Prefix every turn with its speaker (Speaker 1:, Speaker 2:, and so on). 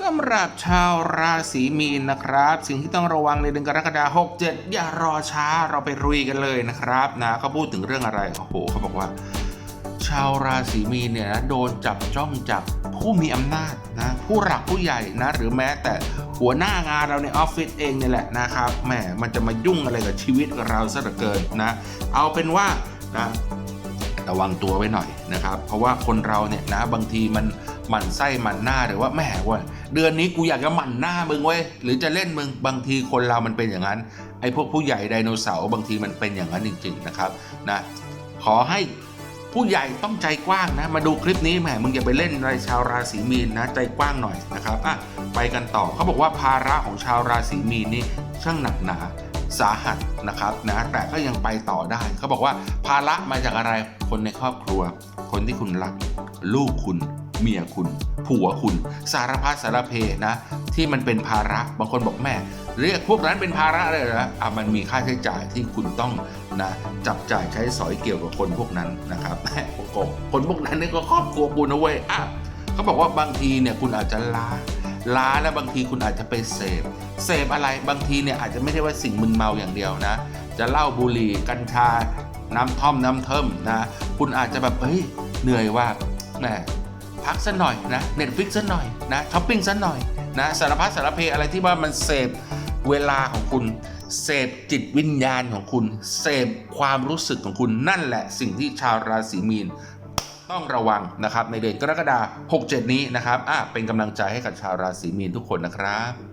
Speaker 1: สำหรับชาวราศีมีนนะครับ สิ่งที่ต้องระวังในเดือนกรกฎาคม67 อย่ารอช้าเราไปรุยกันเลยนะครับนะเขาพูดถึงเรื่องอะไรโอ้โหเขาบอกว่า ชาวราศีมีนเนี่ยนะโดนจับจ้องจากผู้มีอำนาจนะผู้หลักผู้ใหญ่นะหรือแม้แต่หัวหน้างานเราในออฟฟิศเองเนี่ยแหละนะครับแหมมันจะมายุ่งอะไรกับชีวิตเราซะเหลือเกินนะเอาเป็นว่านะระวังตัวไว้หน่อยนะครับ เพราะว่าคนเราเนี่ยนะบางทีมัน หมั่นไส้หมั่นหน้าหรือว่าแหมว่าเดือนนี้กูอยากจะหมั่นหน้ามึงเว้ยหรือจะเล่นมึงบางทีคนเรามันเป็นอย่างนั้นไอ้พวกผู้ใหญ่ไดโนเสาร์บางทีมันเป็นอย่างนั้นจริง ๆนะครับนะขอให้ผู้ใหญ่ต้องใจกว้างนะ มาดูคลิปนี้แหมมึงอย่าไปเล่นอะไรชาวราศีมีนนะใจกว้างหน่อยนะครับอะไปกันต่อเขาบอกว่าภาระของชาวราศีมีนนี่ช่างหนักหนาสาหัสนะครับนะแต่ก็ยังไปต่อได้เขาบอกว่าภาระมาจากอะไรคนในครอบครัว คนที่คุณรัก ลูกคุณ เมียคุณ ผัวคุณ สารพัดสารเพนะ ที่มันเป็นภาระบางคนบอกแม่ เรียกพวกนั้นเป็นภาระเลยเหรออะมันมีค่าใช้จ่ายที่คุณต้องนะจับจ่ายใช้สอยเกี่ยวกับคนพวกนั้นนะครับแม่โกบคนพวกนั้นนี่ก็ครอบครัวคุณนะเว้ยอะเขาบอกว่าบางทีเนี่ยคุณอาจจะล้าล้าแล้วบางทีคุณอาจจะไปเสพเสพอะไรบางทีเนี่ยอาจจะไม่ได้ว่าสิ่งมึนเมาอย่างเดียวนะ จะเหล้าบุหรี่กัญชา น้ำท่อมน้ำเทิมนะ คุณอาจจะแบบเฮ้ยเหนื่อยว่าแหม พักสักหน่อยนะเน็ตฟิกสักหน่อยนะช้อปปิ้งสักหน่อยนะสารพัดสารเพอะไรที่ว่ามันเสพเวลาของคุณ เสพจิตวิญญาณของคุณ เสพความรู้สึกของคุณนั่นแหละสิ่งที่ชาวราศีมีน ต้องระวังนะครับในเดือนกรกฎาคม67 นี้นะครับอะเป็นกำลังใจให้กับชาวราศีมีนทุกคนนะครับ